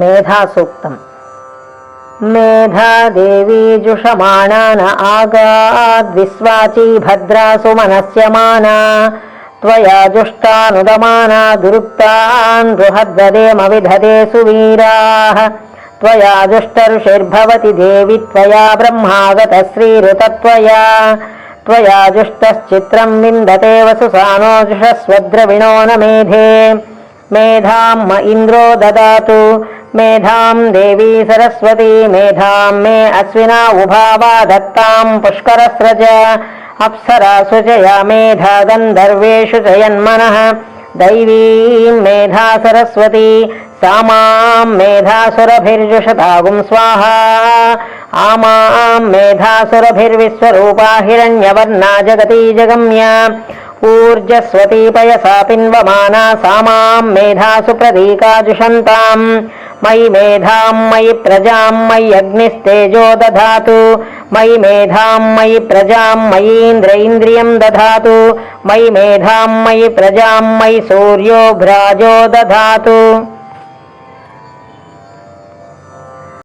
మేధాసూక్తం మేధాదేవీ జుషమాణాన ఆగాద్విశ్వాచీ భద్రాసు మనస్యమానా त्वया जुष्टानुदमाना दुरुक्तान् बृहद्वदेम विधदे सुवीराः त्वया जुष्टऋषिर्भवति देवि त्वया ब्रह्मागतः श्रीरुतत्वया त्वया जुष्टश्चित्रम् विन्दते वसुसानो जुषस्वद्रविणो न मेधे मेधां म इन्द्रो ददातु మేధాం దేవీ సరస్వతీ మేధాం మే అశ్వినా ఉభావా దత్తాం పుష్కరస్రజ అప్సరాసు జయా మేధా గంధర్వేషు జయన్మన. దైవీం మేధా సరస్వతి సామాం మేధాసురభిర్జుషధాగుం స్వాహా. ఆమాం మేధాసురభిర్విశ్వరూపా హిరణ్యవర్ణా జగతీ జగమ్య. ऊर्जस्वती पयसा पिन्वमाना सा मां मेधासु प्रदीकाजुषन्ताम् मयि मेधां मयि प्रजां मयि अग्निस्तेजो दधातु मयि मेधां मयि प्रजां मयीन्द्र इन्द्रियं दधातु मयि मेधां मयि प्रजां मयि सूर्यो भ्राजो दधातु